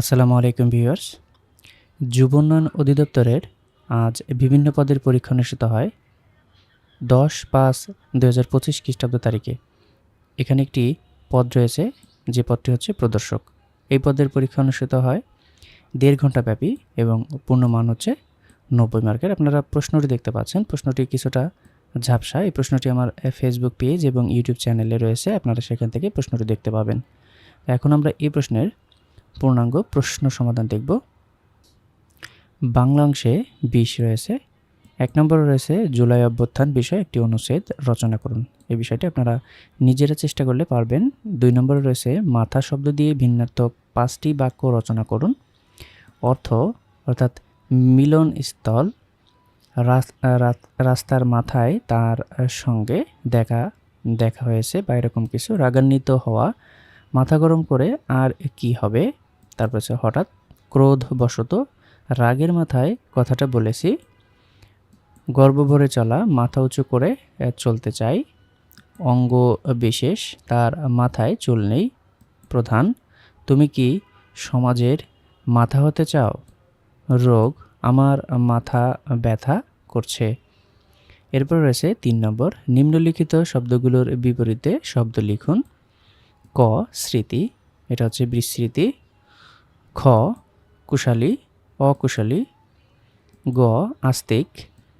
আসসালামু আলাইকুম ভিউয়ার্স। যুব উন্নয়ন অধিদপ্তরের আজ বিভিন্ন পদের পরীক্ষা অনুষ্ঠিত হয় দশ পাঁচ দু হাজার পঁচিশ খ্রিস্টাব্দ তারিখে। এখানে একটি পদ রয়েছে, যে পদটি হচ্ছে প্রদর্শক। এই পদের পরীক্ষা অনুষ্ঠিত হয় দেড় ঘণ্টা ব্যাপী এবং পূর্ণমান হচ্ছে নব্বই মার্কের। আপনারা প্রশ্নটি দেখতে পাচ্ছেন, প্রশ্নটি কিছুটা ঝাপসা। এই প্রশ্নটি আমার ফেসবুক পেজ এবং ইউটিউব চ্যানেলে রয়েছে, আপনারা সেখান থেকে প্রশ্নটি দেখতে পাবেন। এখন আমরা এই প্রশ্নের পূর্ণাঙ্গ প্রশ্ন সমাধান দেখব। বাংলা অংশে বিশ রয়েছে। এক নম্বরে রয়েছে জুলাই অভ্যুত্থান বিষয়ে একটি অনুচ্ছেদ রচনা করুন। এই বিষয়টি আপনারা নিজেরা চেষ্টা করলে পারবেন। দুই নম্বরে রয়েছে মাথা শব্দ দিয়ে ভিন্নাত্মক পাঁচটি বাক্য রচনা করুন। অর্থ, অর্থাৎ মিলন স্থল রাস্তার মাথায় তার সঙ্গে দেখা দেখা হয়েছে বা এরকম কিছু। রাগান্বিত হওয়া, মাথা গরম করে আর কি হবে? তারপর হচ্ছে হঠাৎ ক্রোধবশত রাগের মাথায় কথাটা বলেছি গর্ব ভরে চলা, মাথা উঁচু করে চলতে চাই, অঙ্গ বিশেষ, তার মাথায় চুল নেই, প্রধান, তুমি কি সমাজের মাথা হতে চাও? রোগ, আমার মাথা ব্যথা করছে। এরপর রয়েছে তিন নম্বর, নিম্নলিখিত শব্দগুলোর বিপরীতে শব্দ লিখুন, ক, স্মৃতি, এটা হচ্ছে বিস্মৃতি খ, কুশালী, অকুশালী, গ, আস্তিক,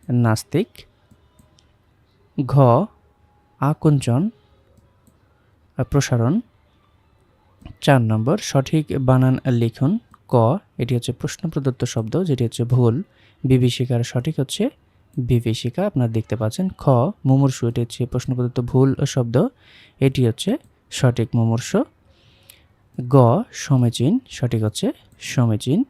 নাস্তিক, ঘ, আকুঞ্চন, প্রসারণ। চার নম্বর, সঠিক বানান লিখুন। ক, এটি হচ্ছে প্রশ্ন প্রদত্ত শব্দ, যেটি হচ্ছে ভুল। বিভীষিকার সঠিক হচ্ছে বিভীষিকা, আপনারা দেখতে পাচ্ছেন। খ, মুমূর্ষু, এটি হচ্ছে প্রশ্ন প্রদত্ত ভুল শব্দ। এটি হচ্ছে সঠিক মুমূর্ষ। গ, সমীচীন, সঠিক হচ্ছে সমীচীন।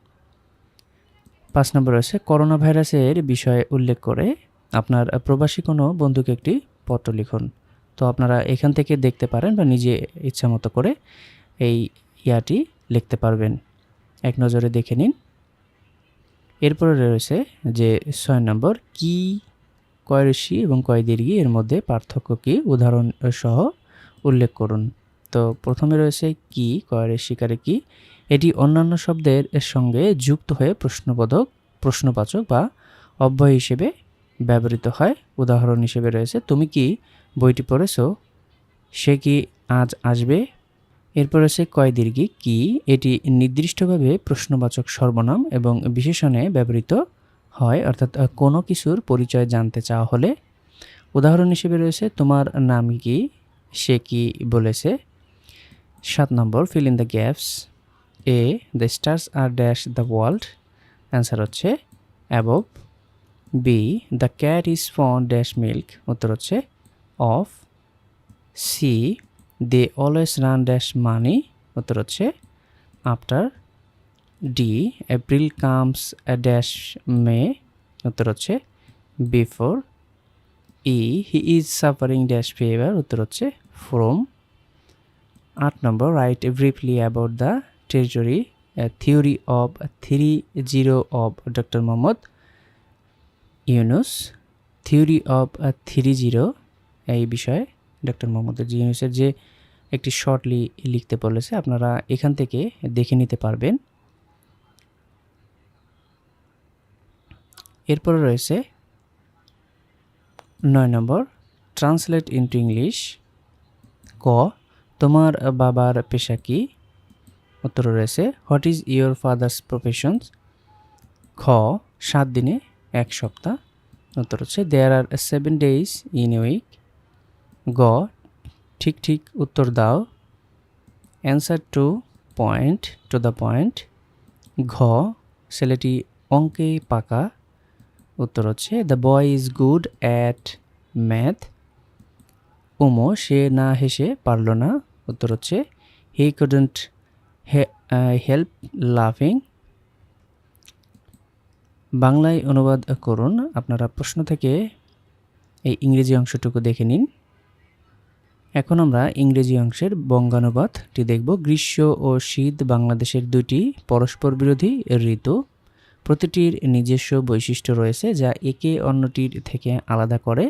পাঁচ নম্বর রয়েছে করোনা ভাইরাসের বিষয়ে উল্লেখ করে আপনার প্রবাসী কোনো বন্ধুকে একটি পত্র লিখুন। তো আপনারা এখান থেকে দেখতে পারেন বা নিজে ইচ্ছা মতো করে এই ইয়াটি লিখতে পারবেন। এক নজরে দেখে নিন। এরপরে রয়েছে যে ছয় নম্বর, কি, কয় ঋষি এবং কয় দীর্ঘি এর মধ্যে পার্থক্য কি? উদাহরণ সহ উল্লেখ করুন। তো প্রথমে রয়েছে কি কয়ের শিকারে কি? এটি অন্যান্য শব্দের সঙ্গে যুক্ত হয়ে প্রশ্নবোধক, প্রশ্নবাচক বা অব্যয় হিসেবে ব্যবহৃত হয়। উদাহরণ হিসেবে রয়েছে, তুমি কি বইটি পড়েছো? সে কি আজ আসবে? এরপর রয়েছে, কয় দীর্ঘি কি? এটি নির্দিষ্টভাবে প্রশ্নবাচক সর্বনাম এবং বিশেষণে ব্যবহৃত হয়, অর্থাৎ কোনো কিছুর পরিচয় জানতে চাওয়া হলে। উদাহরণ হিসেবে রয়েছে, তোমার নাম কি? সে কি বলেছে? সাত নম্বর fill in the gaps A the stars are dash the world answer হচ্ছে above B the cat is fond dash milk উত্তর হচ্ছে of C they always run dash money উত্তর হচ্ছে after D April comes dash May উত্তর হচ্ছে before E he is suffering dash fever উত্তর হচ্ছে from আট নম্বর write briefly about the treasury theory of three zero of doctor Muhammad Yunus theory of three zero এই বিষয়ে doctor Mohammad ইউনুসের যে একটি শর্টলি লিখতে বলেছে, আপনারা এখান থেকে দেখে নিতে পারবেন। এরপরে রয়েছে নয় নম্বর ট্রান্সলেট ইন্টু ইংলিশ ক তোমার বাবার পেশা কি? উত্তর রয়েছে, what is your father's professions? খ, সাত দিনে এক সপ্তাহ। উত্তর হচ্ছে there are seven days in week গ, ঠিক ঠিক উত্তর দাও। Answer to point to the point ঘ, ছেলেটি অঙ্কে পাকা। উত্তর হচ্ছে the boy is good at math উমো, সে না হেসে পারল না। উত্তর হচ্ছে হি কুডন্ট হেল্প লাফিং বাংলায় অনুবাদ করুন। আপনারা প্রশ্ন থেকে এই ইংরেজি অংশটুকু দেখে নিন। এখন আমরা ইংরেজি অংশের বঙ্গানুবাদটি দেখব। গ্রীষ্ম ও শীত বাংলাদেশের দুটি পরস্পর বিরোধী ঋতু। প্রতিটির নিজস্ব বৈশিষ্ট্য রয়েছে যা একে অন্যটির থেকে আলাদা করে।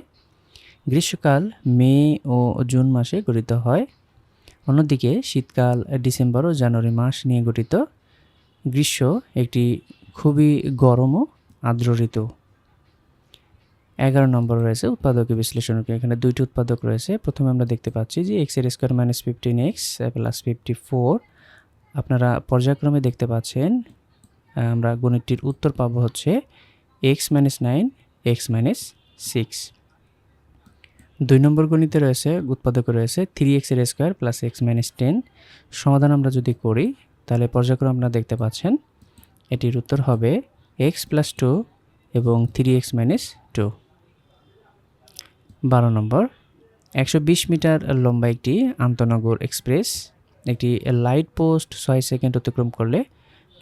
গ্রীষ্মকাল মে ও জুন মাসে গঠিত হয়। অন্যদিকে শীতকাল ডিসেম্বর ও জানুয়ারি মাস নিয়ে গঠিত। গ্রীষ্ম একটি খুবই গরম ও আর্দ্র ঋতু। এগারো নম্বর রয়েছে উৎপাদকের বিশ্লেষণ এখানে দুইটি উৎপাদক রয়েছে। প্রথমে আমরা দেখতে পাচ্ছি যে এক্সের square minus fifteen X plus fifty four আপনারা পর্যায়ক্রমে দেখতে পাচ্ছেন, আমরা গণিতটির উত্তর পাবো হচ্ছে X minus nine X minus six দুই নম্বর গণিতে রয়েছে, উৎপাদক রয়েছে থ্রি এক্সের square plus X minus ten সমাধান আমরা যদি করি, তাহলে পর্যায়ক্রমে আপনারা দেখতে পাচ্ছেন, এটির উত্তর হবে এক্স প্লাস টু এবং থ্রি এক্স মাইনাস টু বারো নম্বর, একশো বিশ মিটার লম্বা একটি আন্তনগর এক্সপ্রেস একটি লাইট পোস্ট ছয় সেকেন্ড অতিক্রম করলে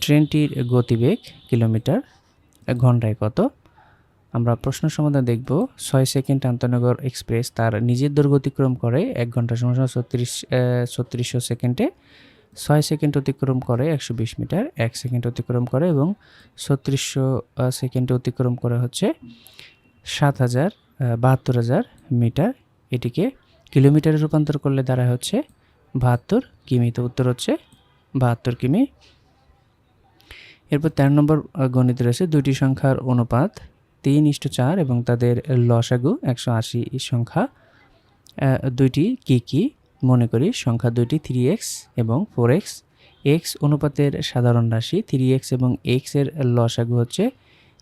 ট্রেনটির গতিবেগ কিলোমিটার, ঘন্টায় কত? আমরা প্রশ্ন সমাধান দেখব। ছয় সেকেন্ড আন্তনগর এক্সপ্রেস তার নিজের দৈর্ঘ্য অতিক্রম করে এক ঘণ্টা সময় ছত্রিশ ছত্রিশশো সেকেন্ডে। ছয় সেকেন্ড অতিক্রম করে একশো বিশ মিটার, এক সেকেন্ড অতিক্রম করে এবং ছত্রিশশো সেকেন্ডে অতিক্রম করে হচ্ছে সাত হাজার বাহাত্তর হাজার মিটার। এটিকে কিলোমিটারে রূপান্তর করলে দাঁড়ায় হচ্ছে বাহাত্তর কিমি, তো উত্তর হচ্ছে বাহাত্তর কিমি। এরপর তেরো নম্বর গণিত রয়েছে দুইটি সংখ্যার অনুপাত। তিন ইষ্ট চার এবং তাদের লসাগু একশো আশি সংখ্যা দুইটি কি কি? মনে করি সংখ্যা দুইটি থ্রি এক্স এবং ফোর এক্স এক্স অনুপাতের সাধারণ রাশি থ্রি এক্স এবং এক্সের লসাগু হচ্ছে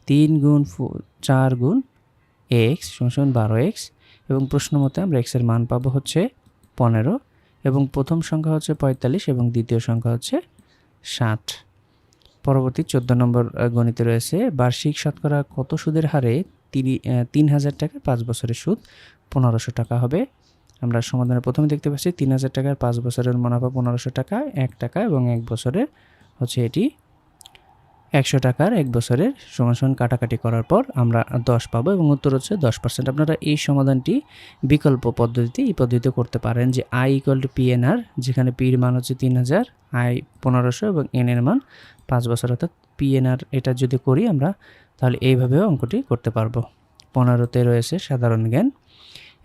তিন গুণ ফো- চার গুণ এক্স সমান বারো এক্স এবং প্রশ্ন মতে আমরা এক্সের মান পাবো হচ্ছে পনেরো। এবং প্রথম সংখ্যা হচ্ছে পঁয়তাল্লিশ এবং দ্বিতীয় সংখ্যা হচ্ছে ষাট। পরবর্তী চোদ্দ নম্বর গণিতে রয়েছে, বার্ষিক শতকরা কত সুদের হারে তিরি তিন হাজার টাকার পাঁচ বছরের সুদ? পনেরোশো টাকা হবে। আমরা সমাধানে প্রথমে দেখতে পাচ্ছি, তিন হাজার টাকার পাঁচ বছরের মুনাফা পনেরোশো টাকা, এক টাকা এবং এক বছরের হচ্ছে এটি একশো টাকার এক বছরের সমান কাটাকাটি করার পর আমরা দশ পাবো এবং উত্তর হচ্ছে দশ পার্সেন্ট। আপনারা এই সমাধানটি বিকল্প পদ্ধতিতে এই পদ্ধতিতে করতে পারেন যে I equal to P N R যেখানে পির মান হচ্ছে তিন হাজার আই পনেরোশো এবং এন এর মান পাঁচ বছর। অর্থাৎ পি এন আর এটা যদি করি আমরা, তাহলে এইভাবেও অঙ্কটি করতে পারব। পনেরোতে রয়েছে সাধারণ জ্ঞান।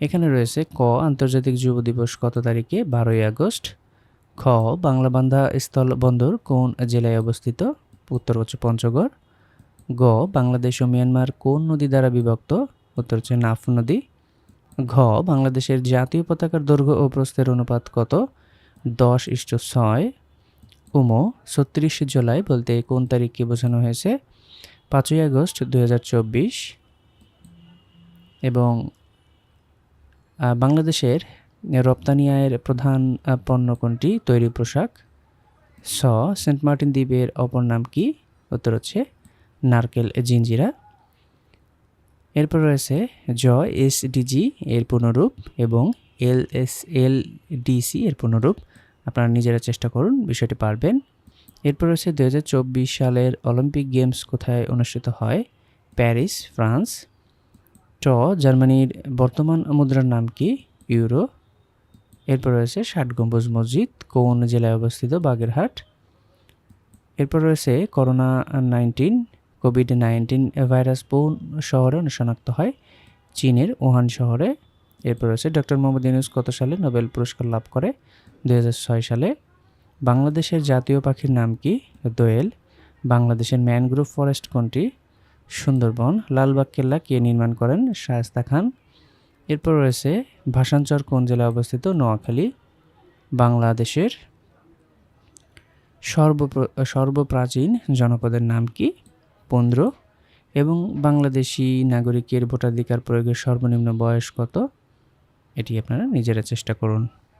এখানে রয়েছে ক, আন্তর্জাতিক যুব দিবস কত তারিখে? বারোই আগস্ট। খ, বাংলাবান্ধা স্থল বন্দর কোন জেলায় অবস্থিত? উত্তর হচ্ছে পঞ্চগড়। গ, বাংলাদেশ ও মিয়ানমার কোন নদী দ্বারা বিভক্ত? উত্তর হচ্ছে নাফ নদী। ঘ, বাংলাদেশের জাতীয় পতাকার দৈর্ঘ্য ও প্রস্থের অনুপাত কত? দশ ইষ্ট ছয়। উম, ছত্রিশ জুলাই বলতে কোন তারিখকে বোঝানো হয়েছে? পাঁচই আগস্ট দু হাজার চব্বিশ। এবং বাংলাদেশের রপ্তানি আয়ের প্রধান পণ্য কোনটি? তৈরি পোশাক। স, সেন্ট মার্টিন দ্বীপের অপর নাম কি? উত্তর হচ্ছে নারকেল জিঞ্জিরা। এরপর রয়েছে জ, এস এসডিজি এর পুনরূপ এবং এল এস, এল ডিসি এর পুনরূপ আপনারা নিজেরা চেষ্টা করুন, বিষয়টি পারবেন। এরপর রয়েছে দু হাজার চব্বিশ সালের অলিম্পিক গেমস কোথায় অনুষ্ঠিত হয়? Paris, France. ট, জার্মানির বর্তমান মুদ্রার নাম কি? ইউরো। এরপর রয়েছে ষাট গম্বুজ মসজিদ, কোন জেলায় অবস্থিত? বাগেরহাট। এরপর রয়েছে corona nineteen, COVID nineteen virus কোন শহরে শনাক্ত হয় চীনের ওহান শহরে। এরপর রয়েছে ডক্টর মোহাম্মদ ইউনুস কত সালে নোবেল পুরস্কার লাভ করে? দু হাজার ছয় সালে। বাংলাদেশের জাতীয় পাখির নাম কি? দোয়েল। বাংলাদেশের ম্যানগ্রোভ ফরেস্ট কোনটি? সুন্দরবন। লালবাগ কেল্লা কে নির্মাণ করেন শায়েস্তা খান। এরপর রয়েছে ভাষাঞ্চর কোন জেলায় অবস্থিত? নোয়াখালী, বাংলাদেশের সর্ব সর্বপ্রাচীন জনপদের নাম কি? পন্দ্র এবং বাংলাদেশি নাগরিকের ভোটাধিকার প্রয়োগের সর্বনিম্ন বয়স কত? এটি আপনারা নিজেরা চেষ্টা করুন।